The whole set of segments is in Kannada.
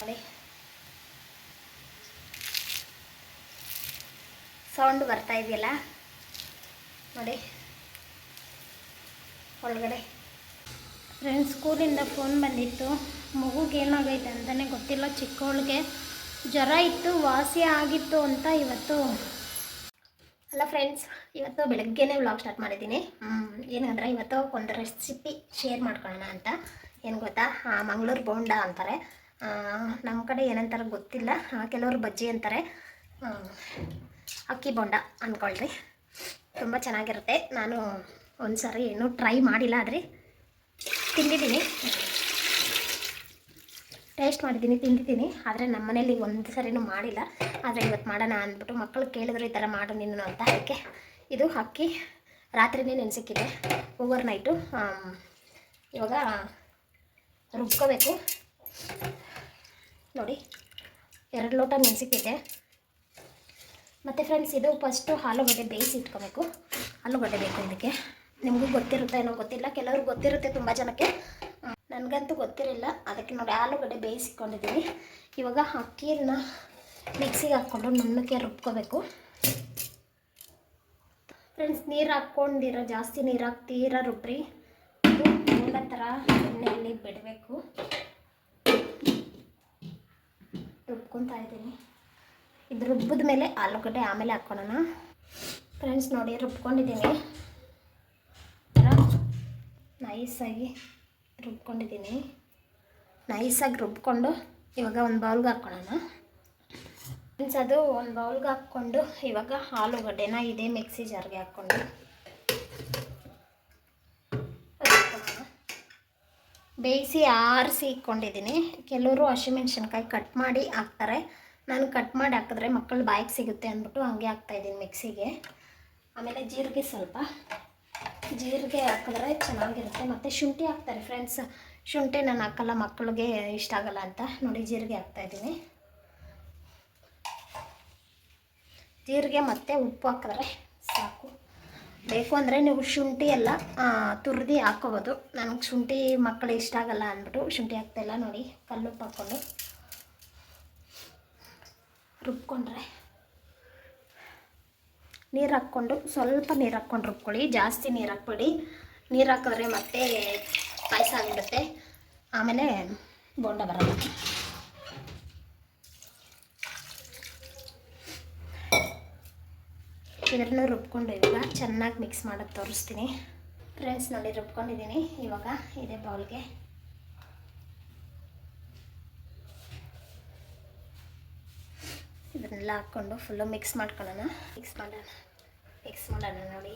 ನೋಡಿ ಸೌಂಡ್ ಬರ್ತಾ ಇದೆಯಲ್ಲ? ನೋಡಿ. ಒಳಗಡೆ. ಫ್ರೆಂಡ್ಸ್ ಸ್ಕೂಲಿಂದ ಫೋನ್ ಬಂದಿತ್ತು. ಮಗುಗೆ ಏನಾಗೈತೆ ಅಂತಲೇ ಗೊತ್ತಿಲ್ಲ. ಚಿಕ್ಕವಳಿಗೆ ಜ್ವರ ಇತ್ತು ವಾಸಿ ಆಗಿತ್ತು ಅಂತ ಇವತ್ತು. ಅಲ್ಲ ಫ್ರೆಂಡ್ಸ್ ಇವತ್ತು ಬೆಳಗ್ಗೆನೇ ವ್ಲಾಗ್ ಸ್ಟಾರ್ಟ್ ಮಾಡಿದ್ದೀನಿ. ಏನಂದ್ರೆ ಇವತ್ತು ಒಂದು ರೆಸಿಪಿ ಶೇರ್ ಮಾಡ್ಕೊಳ್ಳೋಣ ಅಂತ. ಏನು ಗೊತ್ತಾ? ಮಂಗಳೂರು ಬೋಂಡ ಅಂತಾರೆ. ನಮ್ಮ ಕಡೆ ಏನಂತಾರೆ ಗೊತ್ತಿಲ್ಲ. ಕೆಲವರು ಬಜ್ಜಿ ಅಂತಾರೆ. ಅಕ್ಕಿ ಬೊಂಡ ಅಂದ್ಕೊಳ್ರಿ ತುಂಬ ಚೆನ್ನಾಗಿರುತ್ತೆ. ನಾನು ಒಂದು ಸಾರಿ ಏನೂ ಟ್ರೈ ಮಾಡಿಲ್ಲ, ಆದರೆ ತಿಂದಿದ್ದೀನಿ. ಟೇಸ್ಟ್ ಮಾಡಿದ್ದೀನಿ, ತಿಂದಿದ್ದೀನಿ. ಆದರೆ ನಮ್ಮ ಮನೇಲಿ ಒಂದು ಸರಿನೂ ಮಾಡಿಲ್ಲ. ಆದರೆ ಇವತ್ತು ಮಾಡೋಣ ಅಂದ್ಬಿಟ್ಟು ಮಕ್ಕಳು ಕೇಳಿದ್ರು ಈ ಥರ ಮಾಡು ನೀನು ಅಂತ. ಅದಕ್ಕೆ ಇದು ಅಕ್ಕಿ ರಾತ್ರಿನೇ ನೆನೆಸಿಕ್ಕಿದೆ. ಓವರ್ ನೈಟು ಇವಾಗ ರುಬ್ಕೋಬೇಕು. ನೋಡಿ, ಎರಡು ಲೋಟ ನೆನೆಸಿಕ್ಕಿದೆ ಮತ್ತು ಫ್ರೆಂಡ್ಸ್ ಇದು ಫಸ್ಟು ಆಲೂಗಡ್ಡೆ ಬೇಯಿಸಿ ಇಟ್ಕೋಬೇಕು. ಆಲೂಗಡ್ಡೆ ಬೇಕು ಇದಕ್ಕೆ. ನಿಮಗೂ ಗೊತ್ತಿರುತ್ತೆ ಏನೋ ಗೊತ್ತಿಲ್ಲ, ಕೆಲವ್ರಿಗೆ ಗೊತ್ತಿರುತ್ತೆ ತುಂಬ ಜನಕ್ಕೆ. ನನಗಂತೂ ಗೊತ್ತಿರಲಿಲ್ಲ, ಅದಕ್ಕೆ ನೋಡಿ ಆಲೂಗಡ್ಡೆ ಬೇಯಿಸಿಕೊಂಡಿದ್ದೀನಿ ಇವಾಗ ಅಕ್ಕಿಯನ್ನು ಮಿಕ್ಸಿಗೆ ಹಾಕ್ಕೊಂಡು ನುಣ್ಣಕ್ಕೆ ರುಬ್ಕೋಬೇಕು. ಫ್ರೆಂಡ್ಸ್ ನೀರು ಹಾಕ್ಕೊಂಡಿರೋ, ಜಾಸ್ತಿ ನೀರು ಹಾಕ್ತೀರ ರುಬ್ರಿ? ಎಲ್ಲ ಥರ ಎಣ್ಣೆಯಲ್ಲಿ ಬಿಡಬೇಕು. ರುಬ್ಕೊತಾ ಇದ್ದೀನಿ ಇದು ರುಬ್ಬಿದ ಮೇಲೆ ಆಲೂಗಡ್ಡೆ ಆಮೇಲೆ ಹಾಕ್ಕೊಳ್ಳೋಣ ಫ್ರೆಂಡ್ಸ್ ನೋಡಿ ರುಬ್ಕೊಂಡಿದ್ದೀನಿ ಥರ ನೈಸಾಗಿ ರುಬ್ಕೊಂಡಿದ್ದೀನಿ ನೈಸಾಗಿ ರುಬ್ಕೊಂಡು ಇವಾಗ ಒಂದು ಬೌಲ್ಗೆ ಹಾಕ್ಕೊಳ್ಳೋಣ ಫ್ರೆಂಡ್ಸ್ ಅದು ಒಂದು ಬೌಲ್ಗೆ ಹಾಕ್ಕೊಂಡು ಇವಾಗ ಆಲೂಗಡ್ಡೆನ ಇದೇ ಮಿಕ್ಸಿ ಜಾರ್ಗೆ ಹಾಕ್ಕೊಂಡು ಬೇಯಿಸಿ ಆರಿಸಿ ಇಟ್ಕೊಂಡಿದ್ದೀನಿ. ಕೆಲವರು ಹಸಿಮೆಣ್ಸಿನ್ಕಾಯಿ ಕಟ್ ಮಾಡಿ ಹಾಕ್ತಾರೆ. ನಾನು ಕಟ್ ಮಾಡಿ ಹಾಕಿದ್ರೆ ಮಕ್ಕಳು ಬಾಯಿಗೆ ಸಿಗುತ್ತೆ ಅಂದ್ಬಿಟ್ಟು ಹಂಗೆ ಹಾಕ್ತಾಯಿದ್ದೀನಿ ಮಿಕ್ಸಿಗೆ. ಆಮೇಲೆ ಜೀರಿಗೆ ಸ್ವಲ್ಪ. ಜೀರಿಗೆ ಹಾಕಿದ್ರೆ ಚೆನ್ನಾಗಿರುತ್ತೆ. ಮತ್ತು ಶುಂಠಿ ಹಾಕ್ತಾರೆ ಫ್ರೆಂಡ್ಸ್ ಶುಂಠಿ ನಾನು ಹಾಕಲ್ಲ, ಮಕ್ಕಳಿಗೆ ಇಷ್ಟ ಆಗಲ್ಲ ಅಂತ. ನೋಡಿ, ಜೀರಿಗೆ ಹಾಕ್ತಾಯಿದ್ದೀನಿ ಜೀರಿಗೆ ಮತ್ತು ಉಪ್ಪು ಹಾಕಿದ್ರೆ ಸಾಕು. ಬೇಕು ಅಂದರೆ ನೀವು ಶುಂಠಿ ಎಲ್ಲ ತುರಿದು ಹಾಕೋಬೋದು. ನನಗೆ ಶುಂಠಿ ಮಕ್ಕಳು ಇಷ್ಟ ಆಗಲ್ಲ ಅಂದ್ಬಿಟ್ಟು ಶುಂಠಿ ಹಾಕ್ತಾಯಿಲ್ಲ ನೋಡಿ ಕಲ್ಲುಪ್ಪು ಹಾಕ್ಕೊಂಡು ರುಬ್ಕೊಂಡ್ರೆ. ನೀರು ಹಾಕ್ಕೊಂಡು, ಸ್ವಲ್ಪ ನೀರು ಹಾಕ್ಕೊಂಡು ರುಬ್ಕೊಳ್ಳಿ. ಜಾಸ್ತಿ ನೀರು ಹಾಕ್ಬೇಡಿ. ನೀರು ಹಾಕಿದ್ರೆ ಮತ್ತೆ ಪಾಯಸ ಆಗಿಬಿಡುತ್ತೆ. ಆಮೇಲೆ ಬೋಂಡ ಬರಲ್ಲ ಇದನ್ನು ರುಬ್ಕೊಂಡು ಇವಾಗ ಚೆನ್ನಾಗಿ ಮಿಕ್ಸ್ ಮಾಡೋದು ತೋರಿಸ್ತೀನಿ. ಫ್ರೆಂಡ್ಸ್ ನೋಡಿ ರುಬ್ಕೊಂಡಿದ್ದೀನಿ ಇವಾಗ ಇದೇ ಬೌಲ್ಗೆ ಇದನ್ನೆಲ್ಲ ಹಾಕ್ಕೊಂಡು ಫುಲ್ಲು ಮಿಕ್ಸ್ ಮಾಡ್ಕೊಳ್ಳೋಣ. ಮಿಕ್ಸ್ ಮಾಡೋಣ. ಮಿಕ್ಸ್ ಮಾಡೋಣ ನೋಡಿ.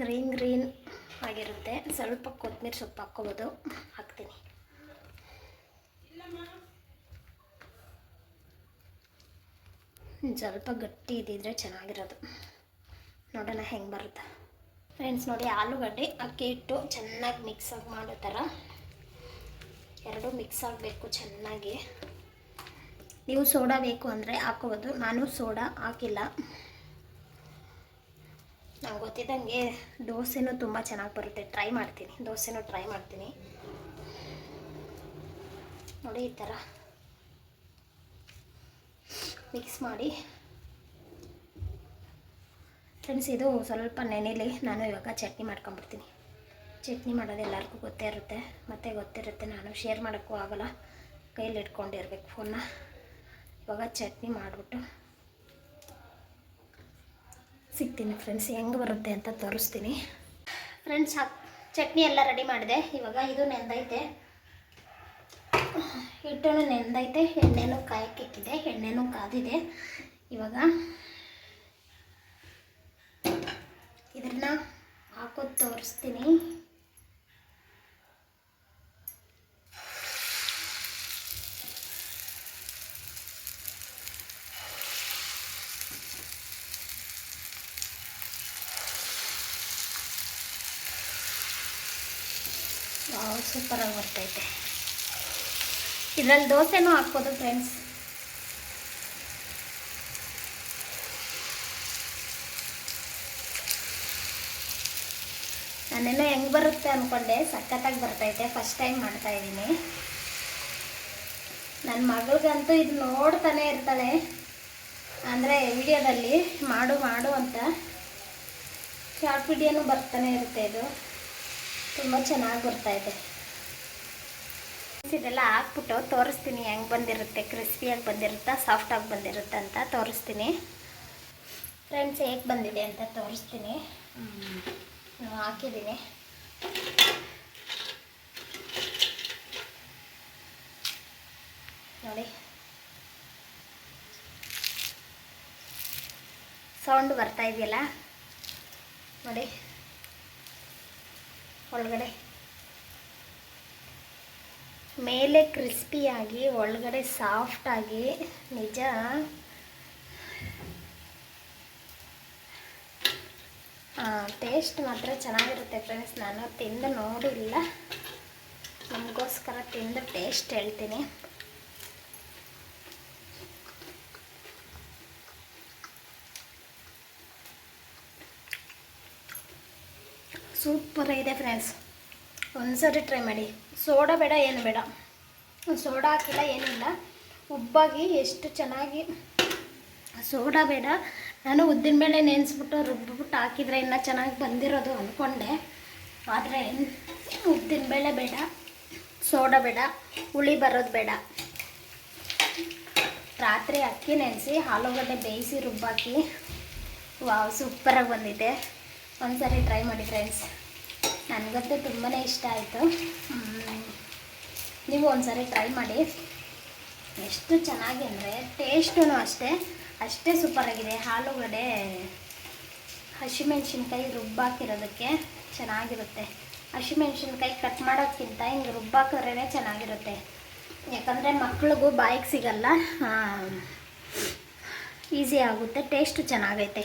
ಗ್ರೀನ್ ಗ್ರೀನ್ ಆಗಿರುತ್ತೆ. ಸ್ವಲ್ಪ ಕೊತ್ತಂಬರಿ ಸೊಪ್ಪು ಹಾಕ್ಕೋಬೋದು. ಹಾಕ್ತೀನಿ. ಸ್ವಲ್ಪ ಗಟ್ಟಿ ಇದ್ದಿದ್ರೆ ಚೆನ್ನಾಗಿರೋದು. ನೋಡೋಣ ಹೆಂಗೆ ಬರುತ್ತೆ. ಫ್ರೆಂಡ್ಸ್ ನೋಡಿ ಆಲೂಗಡ್ಡೆ ಅಕ್ಕಿ ಇಟ್ಟು ಚೆನ್ನಾಗಿ ಮಿಕ್ಸಾಗಿ ಮಾಡೋ ಥರ ಎರಡು ಮಿಕ್ಸ್ ಆಗಬೇಕು ಚೆನ್ನಾಗಿ. ನೀವು ಸೋಡಾ ಬೇಕು ಅಂದರೆ ಹಾಕೋಬೋದು. ನಾನು ಸೋಡಾ ಹಾಕಿಲ್ಲ. ನಂಗೆ ಗೊತ್ತಿದ್ದಂಗೆ ದೋಸೆನೂ ತುಂಬ ಚೆನ್ನಾಗಿ ಬರುತ್ತೆ. ಟ್ರೈ ಮಾಡ್ತೀನಿ. ದೋಸೆನೂ ಟ್ರೈ ಮಾಡ್ತೀನಿ. ನೋಡಿ ಈ ಥರ. ಮಿಕ್ಸ್ ಮಾಡಿ. ಫ್ರೆಂಡ್ಸ್ ಇದು ಸ್ವಲ್ಪ ನೆನೆಲಿ ನಾನು ಇವಾಗ ಚಟ್ನಿ ಮಾಡ್ಕೊಂಬಿಡ್ತೀನಿ ಚಟ್ನಿ ಮಾಡೋದು ಎಲ್ಲರಿಗೂ ಗೊತ್ತೇ ಇರುತ್ತೆ. ಮತ್ತು ಗೊತ್ತಿರುತ್ತೆ ನಾನು ಶೇರ್ ಮಾಡೋಕ್ಕೂ ಆಗೋಲ್ಲ. ಕೈಯಲ್ಲಿ ಇಟ್ಕೊಂಡಿರ್ಬೇಕು ಫೋನ್ನ ಇವಾಗ ಚಟ್ನಿ ಮಾಡಿಬಿಟ್ಟು ಸಿಗ್ತೀನಿ ಫ್ರೆಂಡ್ಸ್ ಹೆಂಗೆ ಬರುತ್ತೆ ಅಂತ ತೋರಿಸ್ತೀನಿ. ಫ್ರೆಂಡ್ಸ್ ಚಟ್ನಿ ಎಲ್ಲ ರೆಡಿ ಮಾಡಿದೆ. ಇವಾಗ ಇದು ನೆಂದೈತೆ ಹಿಟ್ಟನ್ನು ನೆಂದೈತೆ ಎಣ್ಣೆನೂ ಕಾಯಕ್ಕಿಕ್ಕಿದೆ ಎಣ್ಣೆನೂ ಕಾದಿದೆ. ಇವಾಗ ಇದನ್ನ ಹಾಕೋದು ತೋರಿಸ್ತೀನಿ. ಸೂಪರಾಗಿ ಬರ್ತೈತೆ. ಇದರಲ್ಲಿ ದೋಸೆನೂ ಹಾಕ್ಬೋದು ಫ್ರೆಂಡ್ಸ್ ನಾನೇನೋ ಹೆಂಗೆ ಬರುತ್ತೆ ಅಂದ್ಕೊಂಡೆ ಸಖತ್ತಾಗಿ ಬರ್ತೈತೆ ಫಸ್ಟ್ ಟೈಮ್ ಮಾಡ್ತಾ ಇದ್ದೀನಿ. ನನ್ನ ಮಗಳಿಗಂತೂ ಇದು ನೋಡ್ತಾನೆ ಇರ್ತಾಳೆ. ಅಂದರೆ ವಿಡಿಯೋದಲ್ಲಿ ಮಾಡು ಮಾಡು ಅಂತ. ಶಾರ್ಟ್ ವಿಡಿಯೋನು ಬರ್ತಾನೆ ಇರುತ್ತೆ ಇದು. ತುಂಬ ಚೆನ್ನಾಗಿ ಬರ್ತಾಯಿದೆ ಇದೆಲ್ಲ ಹಾಕ್ಬಿಟ್ಟು ತೋರಿಸ್ತೀನಿ ಹೆಂಗೆ ಬಂದಿರುತ್ತೆ ಕ್ರಿಸ್ಪಿಯಾಗಿ ಬಂದಿರುತ್ತಾ ಸಾಫ್ಟಾಗಿ ಬಂದಿರುತ್ತೆ ಅಂತ ತೋರಿಸ್ತೀನಿ. ಫ್ರೆಂಡ್ಸ್ ಹೇಗೆ ಬಂದಿದೆ ಅಂತ ತೋರಿಸ್ತೀನಿ. ನಾನು ಹಾಕಿದ್ದೀನಿ. ನೋಡಿ. ಸೌಂಡ್ ಬರ್ತಾ ಇದೆಯಲ್ಲ? ನೋಡಿ. ಒಳಗಡೆ. ಮೇಲೆ ಕ್ರಿಸ್ಪಿಯಾಗಿ, ಒಳಗಡೆ ಸಾಫ್ಟಾಗಿ ನಿಜ. ಟೇಸ್ಟ್ ಮಾತ್ರ ಚೆನ್ನಾಗಿರುತ್ತೆ ಫ್ರೆಂಡ್ಸ್. ನಾನು ತಿಂದು ನೋಡಿಲ್ಲ. ನಮಗೋಸ್ಕರ ತಿಂದು ಟೇಸ್ಟ್ ಹೇಳ್ತೀನಿ. ಸೂಪರ್ ಇದೆ ಫ್ರೆಂಡ್ಸ್. ಒಂದ್ಸರಿ ಟ್ರೈ ಮಾಡಿ. ಸೋಡಾ ಬೇಡ, ಏನು ಬೇಡ. ಸೋಡಾ ಹಾಕಿಲ್ಲ ಏನಿಲ್ಲ ಉಬ್ಬಾಗಿ ಎಷ್ಟು ಚೆನ್ನಾಗಿ ಸೋಡಾ ಬೇಡ. ನಾನು ಉದ್ದಿನ ಬೇಳೆ ನೆನೆಸ್ಬಿಟ್ಟು ರುಬ್ಬಿಬಿಟ್ಟು ಹಾಕಿದರೆ ಇನ್ನೂ ಚೆನ್ನಾಗಿ ಬಂದಿರೋದು ಅಂದ್ಕೊಂಡೆ ಆದರೆ ಉದ್ದಿನ ಬೇಳೆ ಬೇಡ, ಸೋಡಾ ಬೇಡ, ಹುಳಿ ಬರೋದು ಬೇಡ. ರಾತ್ರಿ ಅಕ್ಕಿ ನೆನೆಸಿ, ಆಲೂಗಡ್ಡೆ ಬೇಯಿಸಿ ರುಬ್ಬಾಕಿ. ವಾವ್ ಸೂಪರಾಗಿ ಬಂದಿದೆ. ಒಂದ್ಸರಿ ಟ್ರೈ ಮಾಡಿ ಫ್ರೆಂಡ್ಸ್ ನನಗಂತೂ ತುಂಬಾ ಇಷ್ಟ ಆಯಿತು. ನೀವು ಒಂದ್ಸರಿ ಟ್ರೈ ಮಾಡಿ. ಎಷ್ಟು ಚೆನ್ನಾಗಿ ಅಂದರೆ ಟೇಸ್ಟೂ ಅಷ್ಟೇ ಅಷ್ಟೇ ಸೂಪರಾಗಿದೆ ಆಲೂಗಡ್ಡೆ, ಹಸಿಮೆಣ್ಸಿನ್ಕಾಯಿ ರುಬ್ಬಾಕಿರೋದಕ್ಕೆ ಚೆನ್ನಾಗಿರುತ್ತೆ. ಹಸಿಮೆಣ್ಸಿನ್ಕಾಯಿ ಕಟ್ ಮಾಡೋಕ್ಕಿಂತ ಹಿಂಗೆ ರುಬ್ಬಾಕಿದ್ರೇ ಚೆನ್ನಾಗಿರುತ್ತೆ. ಯಾಕಂದರೆ ಮಕ್ಳಿಗೂ ಬಾಯಿಗೆ ಸಿಗಲ್ಲ. ಈಸಿ ಆಗುತ್ತೆ ಟೇಸ್ಟು ಚೆನ್ನಾಗೈತೆ.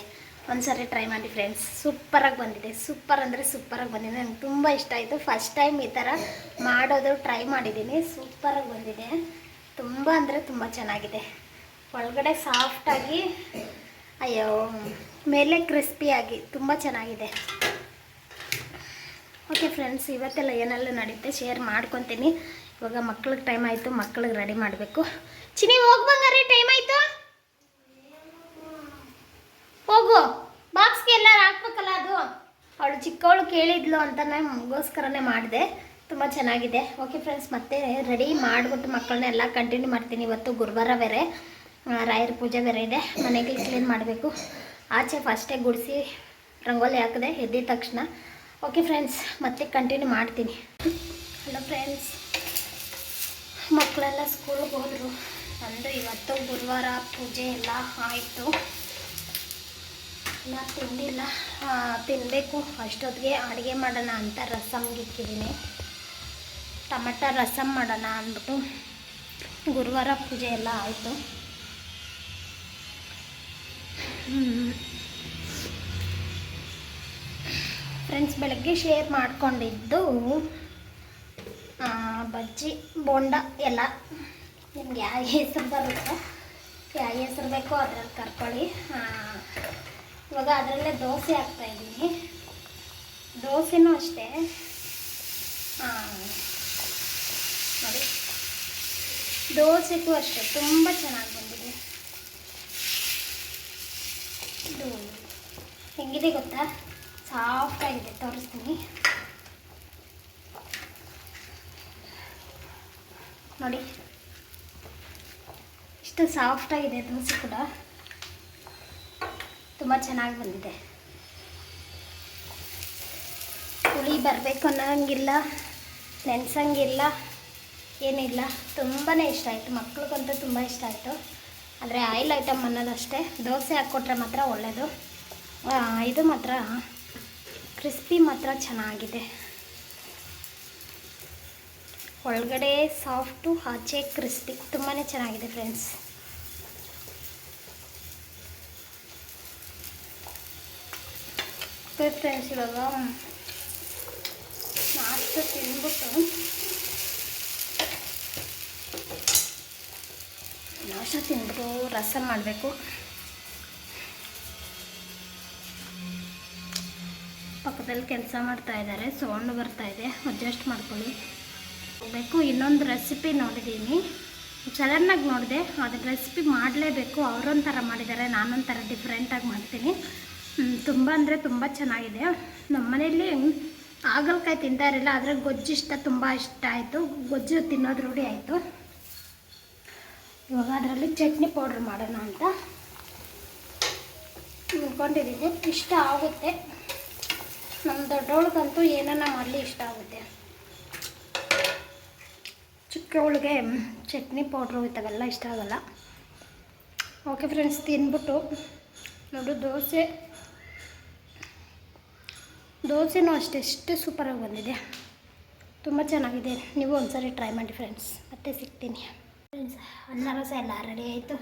ಒಂದ್ಸರಿ ಟ್ರೈ ಮಾಡಿ ಫ್ರೆಂಡ್ಸ್ ಸೂಪರಾಗಿ ಬಂದಿದೆ. ಸೂಪರ್ ಅಂದರೆ ಸೂಪರಾಗಿ ಬಂದಿದೆ. ನನಗೆ ತುಂಬ ಇಷ್ಟ ಆಯಿತು. ಫಸ್ಟ್ ಟೈಮ್ ಈ ಥರ ಮಾಡೋದು ಟ್ರೈ ಮಾಡಿದ್ದೀನಿ. ಸೂಪರಾಗಿ ಬಂದಿದೆ. ತುಂಬ ಅಂದರೆ ತುಂಬ ಚೆನ್ನಾಗಿದೆ. ಒಳಗಡೆ ಸಾಫ್ಟಾಗಿ ಅಯ್ಯೋ, ಮೇಲೆ ಕ್ರಿಸ್ಪಿಯಾಗಿ ತುಂಬ ಚೆನ್ನಾಗಿದೆ. ಓಕೆ ಫ್ರೆಂಡ್ಸ್ ಇವತ್ತೆಲ್ಲ ಏನೆಲ್ಲ ನಡೆಯುತ್ತೆ ಶೇರ್ ಮಾಡ್ಕೊತೀನಿ. ಇವಾಗ ಮಕ್ಳಿಗೆ ಟೈಮ್ ಆಯಿತು. ಮಕ್ಳಿಗೆ ರೆಡಿ ಮಾಡಬೇಕು. ಚಿನಿ ಹೋಗಿ ಬಂಗಾರಿ ಟೈಮ್ ಆಯಿತು? ಹೋಗು. ಬಾಕ್ಸ್ಗೆ ಎಲ್ಲ ಹಾಕ್ಬೇಕಲ್ಲ ಅದು. ಅವಳು ಚಿಕ್ಕವಳು ಕೇಳಿದ್ಲು ಅಂತ ನಮಗೋಸ್ಕರನೇ ಮಾಡಿದೆ. ತುಂಬ ಚೆನ್ನಾಗಿದೆ. ಓಕೆ ಫ್ರೆಂಡ್ಸ್ ಮತ್ತೆ ರೆಡಿ ಮಾಡಿಬಿಟ್ಟು ಮಕ್ಕಳನ್ನೆಲ್ಲ ಕಂಟಿನ್ಯೂ ಮಾಡ್ತೀನಿ. ಇವತ್ತು ಗುರುವಾರ ಬೇರೆ ರಾಯರ ಪೂಜೆ ಬೇರೆ ಇದೆ. ಮನೆಗೆ ಕ್ಲೀನ್ ಮಾಡಬೇಕು. ಆಚೆ ಫಸ್ಟೇ ಗುಡಿಸಿ ರಂಗೋಲಿ ಹಾಕಿದೆ ಎದ್ದಿದ ತಕ್ಷಣ. ಓಕೆ ಫ್ರೆಂಡ್ಸ್ ಮತ್ತೆ ಕಂಟಿನ್ಯೂ ಮಾಡ್ತೀನಿ. ಹಲೋ ಫ್ರೆಂಡ್ಸ್ ಮಕ್ಕಳೆಲ್ಲ ಸ್ಕೂಲ್ಗೆ ಹೋದರು. ನಂದು ಇವತ್ತು ಗುರುವಾರ ಪೂಜೆ ಎಲ್ಲ ಆಯಿತು. ನಾ ತಿಂದಿಲ್ಲ. ತಿನ್ನಬೇಕು ಅಷ್ಟೊತ್ತಿಗೆ ಅಡುಗೆ ಮಾಡೋಣ ಅಂತ ರಸಮ್ಗೆ ಇಕ್ಕಿದ್ದೀನಿ. ಟಮಟ ರಸಮ್ ಮಾಡೋಣ ಅಂದ್ಬಿಟ್ಟು ಗುರುವಾರ ಪೂಜೆ ಎಲ್ಲ ಆಯಿತು. ಫ್ರೆಂಡ್ಸ್ ಬೆಳಗ್ಗೆ ಶೇರ್ ಮಾಡಿಕೊಂಡಿದ್ದು ಬಜ್ಜಿ, ಬೋಂಡ ಎಲ್ಲ. ನಿಮ್ಗೆ ಯಾವ ಹೆಸರು ಬರುತ್ತೋ? ಯಾವ ಹೆಸರು ಬೇಕೋ ಅದ್ರಲ್ಲಿ ಕರ್ಕೊಳ್ಳಿ. ಇವಾಗ ಅದರಲ್ಲೇ ದೋಸೆ ಹಾಕ್ತಾ ಇದ್ದೀನಿ. ದೋಸೆನೂ ಅಷ್ಟೇ. ಆ, ನೋಡಿ. ದೋಸೆಗೂ ಅಷ್ಟೇ ತುಂಬ ಚೆನ್ನಾಗಿ ಬಂದಿದೆ. ಇದು ಹೆಂಗಿದೆ ಗೊತ್ತಾ? ಸಾಫ್ಟಾಗಿದೆ ತೋರಿಸ್ತೀನಿ. ನೋಡಿ. ಇಷ್ಟು ಸಾಫ್ಟಾಗಿದೆ ದೋಸೆ ಕೂಡ. ತುಂಬ ಚೆನ್ನಾಗಿ ಬಂದಿದೆ. ಹುಳಿ ಬರಬೇಕು ಅನ್ನೋಂಗಿಲ್ಲ, ನೆನೆಸಂಗಿಲ್ಲ, ಏನಿಲ್ಲ. ತುಂಬಾ ಇಷ್ಟ ಆಯಿತು. ಮಕ್ಳಿಗಂತೂ ತುಂಬ ಇಷ್ಟ ಆಯಿತು. ಆದರೆ ಆಯಿಲ್ ಐಟಮ್ ಅನ್ನೋದಷ್ಟೇ. ದೋಸೆ ಹಾಕ್ಕೊಟ್ರೆ ಮಾತ್ರ ಒಳ್ಳೆಯದು ಇದು ಮಾತ್ರ ಕ್ರಿಸ್ಪಿ ಮಾತ್ರ ಚೆನ್ನಾಗಿದೆ. ಒಳಗಡೆ ಸಾಫ್ಟು, ಆಚೆ ಕ್ರಿಸ್ಪಿ. ತುಂಬಾ ಚೆನ್ನಾಗಿದೆ ಫ್ರೆಂಡ್ಸ್. ಫ್ರೆಂಡ್ಸ್ ಇವಾಗ. ನಾಷ್ಟ ತಿಂದ್ಬಿಟ್ಟು ನಾಷ್ಟ ತಿಂದ್ಬಿಟ್ಟು ರಸ ಮಾಡಬೇಕು. ಪಕ್ಕದಲ್ಲಿ ಕೆಲಸ ಮಾಡ್ತಾ ಇದ್ದಾರೆ ಸೌಂಡ್ ಬರ್ತಾ ಇದೆ ಅಡ್ಜಸ್ಟ್ ಮಾಡ್ಕೊಳ್ಳಿ. ಹೋಗಬೇಕು. ಇನ್ನೊಂದು ರೆಸಿಪಿ ನೋಡಿದ್ದೀನಿ. ಸಡನ್ನಾಗಿ ನೋಡಿದೆ ಅದಕ್ಕೆ ರೆಸಿಪಿ ಮಾಡಲೇಬೇಕು. ಅವರೊಂಥರ ಮಾಡಿದ್ದಾರೆ, ನಾನೊಂಥರ ಡಿಫ್ರೆಂಟಾಗಿ ಮಾಡ್ತೀನಿ. ತುಂಬ ಅಂದರೆ ತುಂಬ ಚೆನ್ನಾಗಿದೆ. ನಮ್ಮ ಮನೆಯಲ್ಲಿ ಹಾಗಲಕಾಯಿ ತಿಂತಾ ಇರಲಿಲ್ಲ, ಆದರೆ ಗೊಜ್ಜು ಇಷ್ಟ, ತುಂಬ ಇಷ್ಟ ಆಯಿತು. ಗೊಜ್ಜು ತಿನ್ನೋದು ರೂಢಿ ಆಯಿತು. ಇವಾಗ ಅದರಲ್ಲಿ ಚಟ್ನಿ ಪೌಡ್ರ್ ಮಾಡೋಣ ಅಂತ. ಅಂದ್ಕೊಂಡಿದ್ದೀನಿ ಇಷ್ಟ ಆಗುತ್ತೆ. ನಮ್ಮ ದೊಡ್ಡವಳಿಗಂತೂ ಏನನ್ನ ಮಾಡಲಿ ಇಷ್ಟ ಆಗುತ್ತೆ. ಚಿಕ್ಕವಳಿಗೆ ಚಟ್ನಿ ಪೌಡ್ರು ಇಂಥವೆಲ್ಲ ಇಷ್ಟ ಆಗೋಲ್ಲ. ಓಕೆ ಫ್ರೆಂಡ್ಸ್ ತಿಂದ್ಬಿಟ್ಟು ನೋಡು, ದೋಸೆ. ದೋಸೆನೂ ಅಷ್ಟೇ, ಎಷ್ಟು ಸೂಪರಾಗಿ ಬಂದಿದೆ. ತುಂಬ ಚೆನ್ನಾಗಿದೆ. ನೀವು ಒಂದ್ಸರಿ ಟ್ರೈ ಮಾಡಿ ಫ್ರೆಂಡ್ಸ್ ಮತ್ತೆ ಸಿಗ್ತೀನಿ. ಫ್ರೆಂಡ್ಸ್ ಅನ್ನ ರಸ ಎಲ್ಲ ರೆಡಿ ಆಯಿತು.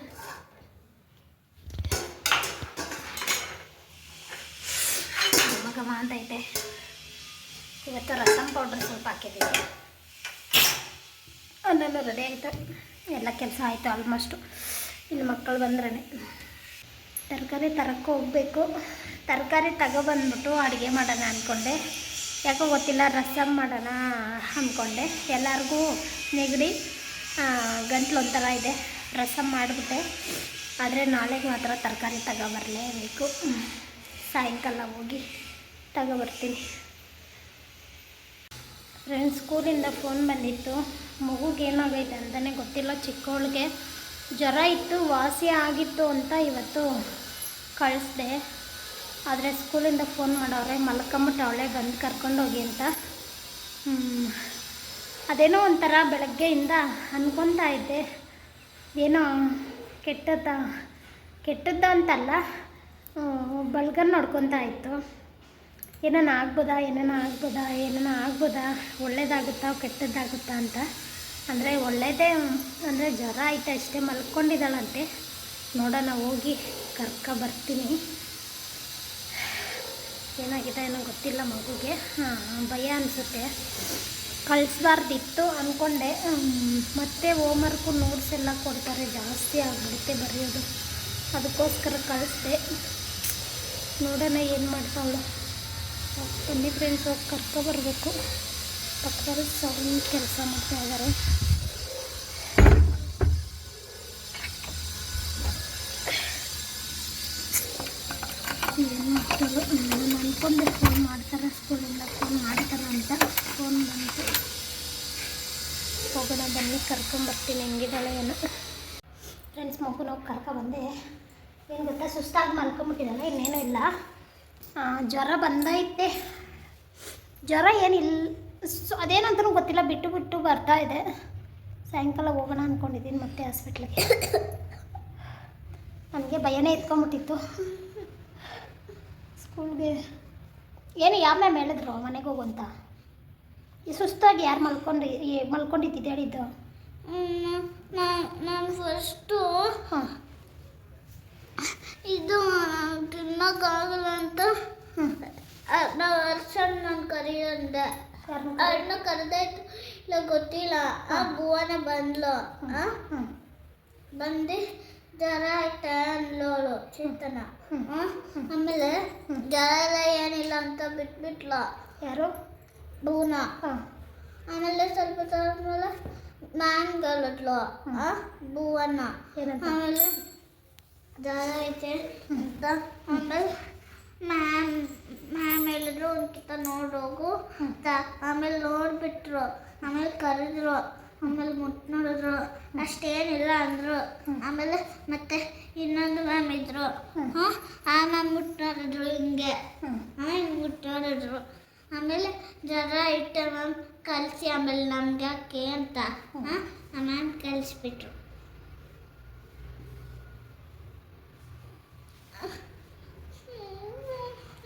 ಘಮ ಅಂತ ಐತೆ ಇವತ್ತು ರಸಮ್ ಪೌಡ್ರ್ ಸ್ವಲ್ಪ ಹಾಕಿದ್ದೀನಿ ಅನ್ನ ರೆಡಿ ಆಯಿತು. ಎಲ್ಲ ಕೆಲಸ ಆಯಿತು ಆಲ್ಮೋಸ್ಟು ಇಲ್ಲಿ ಮಕ್ಕಳು ಬಂದ್ರೇ ತರಕಾರಿ ತರಕ್ಕೆ ಹೋಗಬೇಕು. ತರಕಾರಿ ತಗೊಬಂದ್ಬಿಟ್ಟು ಅಡುಗೆ ಮಾಡೋಣ ಅಂದ್ಕೊಂಡೆ. ಯಾಕೋ ಗೊತ್ತಿಲ್ಲ ರಸಮ್ ಮಾಡೋಣ ಅಂದ್ಕೊಂಡೆ. ಎಲ್ಲರಿಗೂ ನೆಗಡಿ ಗಂಟ್ಲು ಒಂಥರ ಇದೆ. ರಸಮ್ ಮಾಡಿಬಿಟ್ಟೆ. ಆದರೆ ನಾಳೆಗೆ ಮಾತ್ರ ತರಕಾರಿ ತಗೊಬರಲೇಬೇಕು. ಸಾಯಂಕಾಲ ಹೋಗಿ ತಗೊಬರ್ತೀನಿ. ಫ್ರೆಂಡ್ಸ್, ಸ್ಕೂಲಿಂದ ಫೋನ್ ಬಂದಿತ್ತು. ಮಗುಗೆ ಏನಾಗೈತೆ ಅಂತಲೇ ಗೊತ್ತಿಲ್ಲ. ಚಿಕ್ಕವಳಿಗೆ ಜ್ವರ ಇತ್ತು, ವಾಸಿ ಆಗಿತ್ತು ಅಂತ ಇವತ್ತು ಕಳಿಸ್ದೆ. ಆದರೆ ಸ್ಕೂಲಿಂದ ಫೋನ್ ಮಾಡೋವ್ರೆ ಮಲ್ಕೊಂಬಿಟ್ಟು ಅವಳೇ ಬಂದು ಕರ್ಕೊಂಡೋಗಿ ಅಂತ. ಅದೇನೋ ಒಂಥರ ಬೆಳಗ್ಗೆಯಿಂದ ಅನ್ಕೊತಾ ಇದ್ದೆ. ಏನೋ ಕೆಟ್ಟದ ಕೆಟ್ಟದ್ದ ಅಂತಲ್ಲ ಬಳ್ಗನ್ ನೋಡ್ಕೊತಾ ಇತ್ತು. ಏನಾನ ಆಗ್ಬೋದಾ ಏನಾನ ಆಗ್ಬೋದಾ ಏನಾನ ಆಗ್ಬೋದಾ, ಒಳ್ಳೇದಾಗುತ್ತಾ, ಕೆಟ್ಟದ್ದಾಗುತ್ತಾ ಅಂತ. ಅಂದರೆ ಒಳ್ಳೇದೇ, ಅಂದರೆ ಜ್ವರ ಐತೆ ಅಷ್ಟೇ ಮಲ್ಕೊಂಡಿದ್ದಾಳಂತೆ. ನೋಡೋಣ, ಹೋಗಿ ಕರ್ಕ ಬರ್ತೀನಿ. ಏನಾಗಿದೆ ಏನೋ ಗೊತ್ತಿಲ್ಲ ಮಗುಗೆ. ಭಯ ಅನಿಸುತ್ತೆ. ಕಳಿಸ್ಬಾರ್ದಿತ್ತು ಅಂದ್ಕೊಂಡೆ ಮತ್ತೆ ಹೋಮ್ವರ್ಕು ನೋಟ್ಸ್ ಎಲ್ಲ ಕೊಡ್ತಾರೆ. ಜಾಸ್ತಿ ಆಗಿಬಿಡುತ್ತೆ ಬರೆಯೋದು. ಅದಕ್ಕೋಸ್ಕರ ಕಳಿಸ್ದೆ. ನೋಡೋಣ ಏನು ಮಾಡ್ತಾವಳು ಬನ್ನಿ ಫ್ರೆಂಡ್ಸ್ ಹೋಗಿ ಕರ್ಕೊಬರ್ಬೇಕು ಪಕ್ಕದಲ್ಲಿ ಸೌಂಡ್ ಕೆಲಸ ಮಾಡ್ತಾ ಇದ್ದಾರೆ ಏನು ಮಾಡ್ತಾರೋ ನಾನು ಅಂದ್ಕೊಂಡೆ ಫೋನ್ ಮಾಡ್ತಾರೆ ಸ್ಕೂಲಿಂದ ಫೋನ್ ಮಾಡ್ತಾರೆ ಅಂತ ಫೋನ್ ಬಂತು. ಹೋಗೋಣ ಬನ್ನಿ ಕರ್ಕೊಂಬರ್ತೀನಿ ಹೆಂಗಿದ್ದಾಳೆ ಏನು ಫ್ರೆಂಡ್ಸ್ ಮಗುನ ಹೋಗಿ ಕರ್ಕೊಬಂದೆ ಏನು ಗೊತ್ತಾ, ಸುಸ್ತಾಗಿ ಮಲ್ಕೊಂಬಿಟ್ಟಿದ್ದಾಳೆ, ಇನ್ನೇನೂ ಇಲ್ಲ. ಜ್ವರ ಬಂದೈತೆ. ಜ್ವರ ಏನಿಲ್ಲ ಸೊ, ಅದೇನಂತನೂ ಗೊತ್ತಿಲ್ಲ, ಬಿಟ್ಟು ಬಿಟ್ಟು ಬರ್ತಾ ಇದೆ. ಸಾಯಂಕಾಲ ಹೋಗೋಣ ಅಂದ್ಕೊಂಡಿದ್ದೀನಿ ಮತ್ತೆ ಹಾಸ್ಪಿಟ್ಲಿಗೆ ನನಗೆ ಭಯನೇ ಎತ್ಕೊಂಬಿಟ್ಟಿತ್ತು. ಸ್ಕೂಲ್ಗೆ ಏನು ಯಾವ ಮ್ಯಾಮ್ ಹೇಳಿದ್ರು ಮನೆಗೆ ಹೋಗು ಅಂತ ಈ ಸುಸ್ತಾಗಿ ಯಾರು ಮಲ್ಕೊಂಡು ಮಲ್ಕೊಂಡಿದ್ದು ಹೇಳಿದ್ದು? ನಾನು ಫಸ್ಟು ಹಾಂ. ಇದು ತಿನ್ನಕ್ಕಾಗಲ್ಲ ಅಂತ ನಾವು ವರ್ಷ ನಾನು ಕರೆಯಂದೆ. ಅಣ್ಣ ಕರೆದಾಯ್ತು ಇಲ್ಲ ಗೊತ್ತಿಲ್ಲ. ಆ ಭುವನ ಬಂದ್ಲು. ಬಂದು ಜ್ವರ ಐತೆ ಅಂದ್ಲೋಳು ಚೇತನ. ಆಮೇಲೆ ಜ್ವರ ಎಲ್ಲ ಏನಿಲ್ಲ ಅಂತ ಬಿಟ್ಬಿಟ್ಲ. ಯಾರು? ಭೂನ. ಆಮೇಲೆ ಸ್ವಲ್ಪ ಆದ್ಮೇಲೆ ಮ್ಯಾನ್ ಕಲಿದ್ಲು ಆ? ಭುವನ ಏನಂತ? ಆಮೇಲೆ ಜ್ವರ ಐತೆ ಅಂತ. ಆಮೇಲೆ ಮ್ಯಾಮ್ ಮ್ಯಾಮ್ ಹೇಳಿದ್ರು ಒಂದ್ಕಿತ ನೋಡೋಗು ಅಂತ. ಆಮೇಲೆ ನೋಡ್ಬಿಟ್ರು. ಆಮೇಲೆ ಕರೆದ್ರು. ಆಮೇಲೆ ಮುಟ್ಟು ನೋಡಿದ್ರು ಅಷ್ಟೇನಿಲ್ಲ ಅಂದರು. ಆಮೇಲೆ ಮತ್ತೆ ಇನ್ನೊಂದು ಮ್ಯಾಮ್ ಇದ್ರು. ಹಾಂ ಆ ಮ್ಯಾಮ್ ಮುಟ್ಟು ನೋಡಿದ್ರು ಹಿಂಗೆ. ಹಾಂ ಹಿಂಗೆ ಮುಟ್ಟು ನೋಡಿದ್ರು ಆಮೇಲೆ ಜ್ವರ ಇಟ್ಟ ಮ್ಯಾಮ್ ಕಲಿಸಿ ಆಮೇಲೆ ನಮ್ಗೆ ಯಾಕೆ ಅಂತ. ಹಾಂ ಆ ಮ್ಯಾಮ್ ಕಲಿಸ್ಬಿಟ್ರು.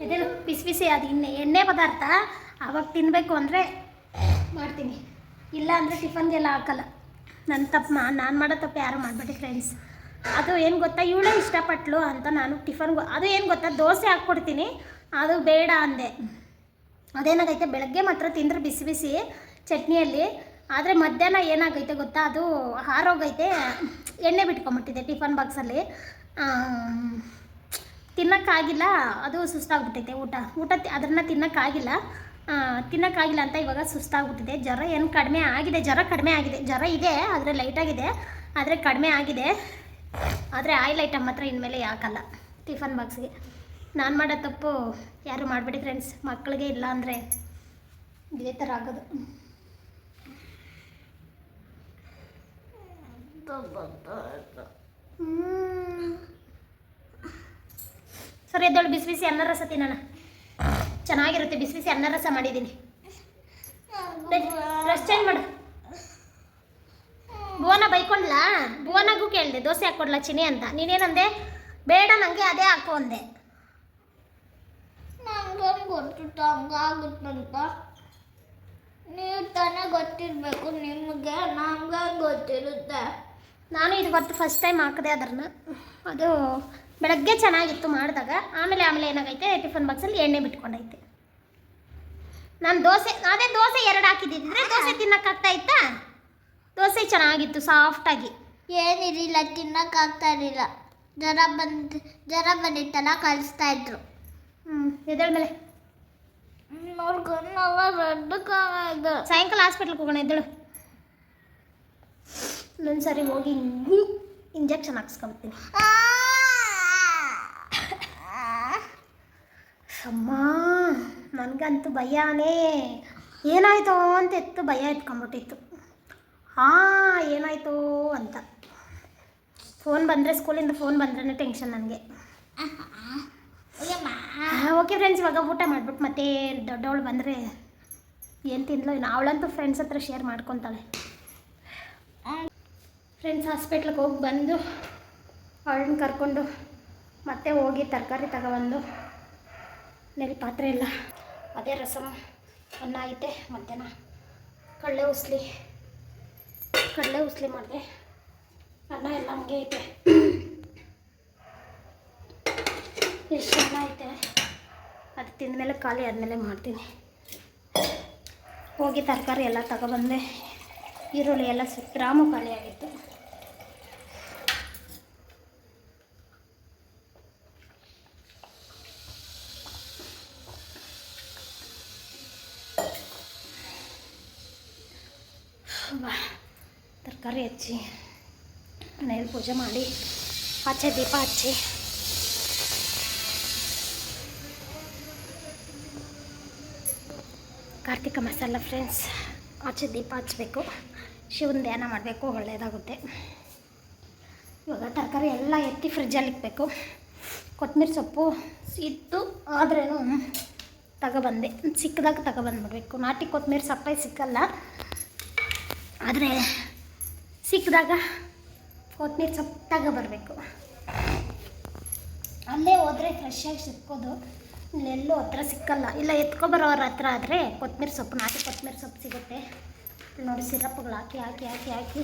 ಇದೆಲ್ಲ ಬಿಸಿ ಬಿಸಿ ಅದು ಇನ್ನು ಎಣ್ಣೆ ಪದಾರ್ಥ ಆವಾಗ ತಿನ್ನಬೇಕು ಅಂದರೆ ಮಾಡ್ತೀನಿ. ಇಲ್ಲ ಅಂದರೆ ಟಿಫನ್ಗೆಲ್ಲ ಹಾಕಲ್ಲ. ನನ್ನ ತಪ್ಪು ನಾನು ಮಾಡೋ ತಪ್ಪು ಯಾರು ಮಾಡಬೇಡಿ ಫ್ರೆಂಡ್ಸ್ ಅದು ಏನು ಗೊತ್ತಾ? ಇವಳೇ ಇಷ್ಟಪಟ್ಲು ಅಂತ ನಾನು ಟಿಫನ್ಗೆ ಅದು ಏನು ಗೊತ್ತಾ? ದೋಸೆ ಹಾಕ್ಕೊಡ್ತೀನಿ ಅದು ಬೇಡ ಅಂದೆ. ಅದೇನಾಗೈತೆ? ಬೆಳಗ್ಗೆ ಮಾತ್ರ ತಿಂದರೆ ಬಿಸಿ ಬಿಸಿ ಚಟ್ನಿಯಲ್ಲಿ. ಆದರೆ ಮಧ್ಯಾಹ್ನ ಏನಾಗೈತೆ ಗೊತ್ತಾ? ಅದು ಹಾರೋಗೈತೆ. ಎಣ್ಣೆ ಬಿಟ್ಕೊಂಬಿಟ್ಟಿದೆ ಟಿಫನ್ ಬಾಕ್ಸಲ್ಲಿ ತಿನ್ನೋಕ್ಕಾಗಿಲ್ಲ. ಅದು ಸುಸ್ತಾಗ್ಬಿಟ್ಟೈತೆ ಊಟ. ಊಟ ಅದನ್ನು ತಿನ್ನೋಕ್ಕಾಗಿಲ್ಲ. ತಿನ್ನೋಕ್ಕಾಗಿಲ್ಲ ಅಂತ ಇವಾಗ ಸುಸ್ತಾಗ್ಬಿಟ್ಟಿದೆ. ಜ್ವರ ಏನು ಕಡಿಮೆ ಆಗಿದೆ. ಜ್ವರ ಕಡಿಮೆ ಆಗಿದೆ. ಜ್ವರ ಇದೆ, ಆದರೆ ಲೈಟಾಗಿದೆ ಆದರೆ ಕಡಿಮೆ ಆಗಿದೆ. ಆದರೆ ಆಯಿಲ್ ಐಟಮ್ ಮಾತ್ರ ಇನ್ಮೇಲೆ ಯಾಕಲ್ಲ? ಟಿಫನ್ ಬಾಕ್ಸ್ಗೆ ನಾನು ಮಾಡೋ ತಪ್ಪು ಯಾರು ಮಾಡಬೇಡಿ ಫ್ರೆಂಡ್ಸ್ ಮಕ್ಕಳಿಗೆ ಇಲ್ಲ ಅಂದರೆ ಇದೇ ಥರ ಆಗೋದು. ಸರಿ ಎದ್ದಳು, ಬಿಸಿ ಬಿಸಿ ಅನ್ನ ರಸ ತಿನ್ನೋಣ ಚೆನ್ನಾಗಿರುತ್ತೆ ಬಿಸಿ ಬಿಸಿ ಅನ್ನ ರಸ ಮಾಡಿದ್ದೀನಿ. ರಸ್ ಚೇಂಜ್ ಮಾಡು. ಭುವನ ಬೈಕೊಂಡ್ಲಾ? ಭುವನಗೂ ಕೇಳಿದೆ ದೋಸೆ ಹಾಕ್ಕೊಡ್ಲಾ ಚಿನಿ ಅಂತ. ನೀನೇನಂದೆ? ಬೇಡ ನನಗೆ ಅದೇ ಹಾಕು ಅಂದೆ. ಗೊತ್ತಿತ್ತು ಹಂಗಾಗುತ್ತಂತ ನೀವು ತಾನೇ ಗೊತ್ತಿರಬೇಕು ನಿಮಗೆ ನಮ್ಗೆ ಗೊತ್ತಿರುತ್ತೆ? ನಾನು ಇದು ಗೊತ್ತು ಫಸ್ಟ್ ಟೈಮ್ ಹಾಕಿದೆ ಅದ್ರನ್ನ ಅದು ಬೆಳಗ್ಗೆ ಚೆನ್ನಾಗಿತ್ತು ಮಾಡಿದಾಗ. ಆಮೇಲೆ ಆಮೇಲೆ ಏನಾಗೈತೆ ಟಿಫನ್ ಬಾಕ್ಸಲ್ಲಿ ಎಣ್ಣೆ ಬಿಟ್ಕೊಂಡೈತೆ. ನಾನು ದೋಸೆ ಅದೇ ದೋಸೆ ಎರಡು ಹಾಕಿದ್ದಿದ್ರೆ ದೋಸೆ ತಿನ್ನಕ್ಕಾಗ್ತಾ ಇತ್ತಾ? ದೋಸೆ ಚೆನ್ನಾಗಿತ್ತು ಸಾಫ್ಟಾಗಿ ಏನಿರಲಿಲ್ಲ ತಿನ್ನಕ್ಕಾಗ್ತಾ ಇರಲಿಲ್ಲ. ಜ್ವರ ಬಂದು ಜ್ವರ ಬಂದಿತ್ತಲ್ಲ ಕಳಿಸ್ತಾ ಇದ್ರು. ಹ್ಞೂ ಎದ್ದೇಳ ಮೇಲೆ. ಸಾಯಂಕಾಲ ಹಾಸ್ಪಿಟ್ಲ್ಗೆ ಹೋಗೋಣ ಎದ್ದಳು. ಇನ್ನೊಂದು ಸರಿ ಹೋಗಿ ಇಂಜೆಕ್ಷನ್ ಹಾಕ್ಸ್ಕೊಂತೀನಿ ಅಮ್ಮ ನನಗಂತೂ ಭಯನೇ. ಏನಾಯ್ತು ಅಂತ ಎತ್ತು ಭಯ ಎತ್ಕೊಂಡ್ಬಿಟ್ಟಿತ್ತು. ಹಾಂ ಏನಾಯ್ತು ಅಂತ. ಫೋನ್ ಬಂದರೆ ಸ್ಕೂಲಿಂದ ಫೋನ್ ಬಂದ್ರೇ ಟೆನ್ಷನ್ ನನಗೆ. ಓಕೆ ಫ್ರೆಂಡ್ಸ್ ಇವಾಗ ಊಟ ಮಾಡ್ಬಿಟ್ಟು ಮತ್ತೆ ದೊಡ್ಡವಳು ಬಂದರೆ ಏನು ತಿನ್ಲೋ ಇನ್ನು ಅವಳಂತೂ ಫ್ರೆಂಡ್ಸ್ ಹತ್ರ ಶೇರ್ ಮಾಡ್ಕೊತಾಳೆ. ಫ್ರೆಂಡ್ಸ್ ಹಾಸ್ಪಿಟ್ಲಿಗೆ ಹೋಗಿ ಬಂದು ಅವಳನ್ನ ಕರ್ಕೊಂಡು ಮತ್ತೆ ಹೋಗಿ ತರಕಾರಿ ತಗೊಬಂದು ನೆಲ್ ಪಾತ್ರೆ ಎಲ್ಲ. ಅದೇ ರಸಮ. ಅನ್ನ ಐತೆ ಮಧ್ಯಾಹ್ನ. ಕಡಲೆ ಉಸ್ಲಿ. ಕಡಲೆ ಉಸ್ಲಿ ಮಾಡಿದೆ. ಅನ್ನ ಎಲ್ಲ ಹಂಗೆ ಐತೆ. ಎಷ್ಟು ಅನ್ನ ಐತೆ. ಅದು ತಿಂದಮೇಲೆ ಖಾಲಿ ಆದಮೇಲೆ ಮಾಡ್ತೀನಿ. ಹೋಗಿ ತರಕಾರಿ ಎಲ್ಲ ತಗೊಬಂದೆ. ಈರುಳ್ಳಿ ಎಲ್ಲ ಗ್ರಾಮು ಖಾಲಿ ಆಗಿತ್ತು ತರಕಾರಿ ಹಚ್ಚಿ ಮನೆಯಲ್ಲಿ ಪೂಜೆ ಮಾಡಿ ಆಚೆ ದೀಪ ಹಚ್ಚಿ. ಕಾರ್ತಿಕ ಮಸಾಲ ಫ್ರೆಂಡ್ಸ್ ಆಚೆ ದೀಪ ಹಚ್ಚಬೇಕು. ಶಿವನ ಧ್ಯಾನ ಮಾಡಬೇಕು ಒಳ್ಳೆಯದಾಗುತ್ತೆ ಇವಾಗ ತರಕಾರಿ ಎಲ್ಲ ಎತ್ತಿ ಫ್ರಿಜ್ಜಲ್ಲಿ ಇಕ್ಕಬೇಕು ಕೊತ್ತಂಬರಿ ಸೊಪ್ಪು ಇತ್ತು ಆದ್ರೇನು ತಗೊಬಂದೆ. ಸಿಕ್ಕದಾಗ ತಗೊಬಂದ್ಬಿಡ್ಬೇಕು. ನಾಟಿ ಕೊತ್ತಂಬರಿ ಸಪ್ಪೆ ಸಿಕ್ಕಲ್ಲ. ಆದರೆ ಸಿಕ್ಕಿದಾಗ ಕೊತ್ತಂಬರಿ ಸೊಪ್ಪು ಬರಬೇಕು. ಅಲ್ಲೇ ಹೋದರೆ ಫ್ರೆಶ್ ಆಗಿ ಸಿಕ್ಕೋದು. ಇಲ್ಲೆಲ್ಲೂ ಹತ್ರ ಸಿಕ್ಕಲ್ಲ. ಇಲ್ಲ ಎತ್ಕೊಬರೋರ ಹತ್ರ ಆದರೆ ಕೊತ್ತಂಬರಿ ಸೊಪ್ಪು ನಾಟಿ ಕೊತ್ತಂಬರಿ ಸೊಪ್ಪು ಸಿಗುತ್ತೆ. ನೋಡಿ, ಸಿರಪ್ಗಳು ಹಾಕಿ ಹಾಕಿ ಹಾಕಿ ಹಾಕಿ.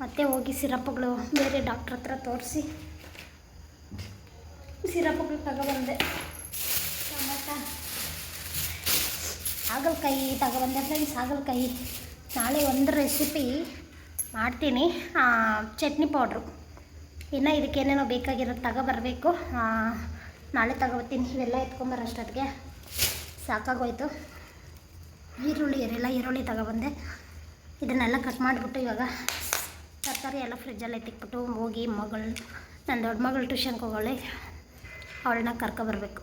ಮತ್ತೆ ಹೋಗಿ ಸಿರಪ್ಗಳು ಬೇರೆ ಡಾಕ್ಟ್ರ್ ಹತ್ರ ತೋರಿಸಿ. ಸಿರಪ್ಗಳು ತಗೊಬಂದೆ. ಟೊಮಟ. ಹಾಗಲಕಾಯಿ ತಗೊಬಂದೆ. ಫ್ರೆಂಡ್ಸ್ ಹಾಗಲಕಾಯಿ. ನಾಳೆ ಒಂದು ರೆಸಿಪಿ ಮಾಡ್ತೀನಿ. ಚಟ್ನಿ ಪೌಡ್ರು. ಇನ್ನು ಇದಕ್ಕೇನೇನೋ ಬೇಕಾಗಿರೋದು ತಗೋಬರಬೇಕು. ನಾಳೆ ತಗೋಬರ್ತೀನಿ. ಇವೆಲ್ಲ ಎತ್ಕೊಂಬರೋಷ್ಟೊತ್ತಿಗೆ ಸಾಕಾಗೋಯ್ತು. ಈರುಳ್ಳಿ ಇರಲಿಲ್ಲ ಈರುಳ್ಳಿ ತಗೊಬಂದೆ. ಇದನ್ನೆಲ್ಲ ಕಟ್ ಮಾಡಿಬಿಟ್ಟು ಇವಾಗ ತರಕಾರಿ ಎಲ್ಲ ಫ್ರಿಜ್ಜಲ್ಲಿ ಎತ್ತಿಕ್ಬಿಟ್ಟು ಹೋಗಿ ಮಗಳು ನನ್ನ ದೊಡ್ಡ ಮಗಳು ಟ್ಯೂಷನ್ಗೆ ಹೋಗೋಳೆ, ಅವಳನ್ನ ಕರ್ಕೊಬರ್ಬೇಕು.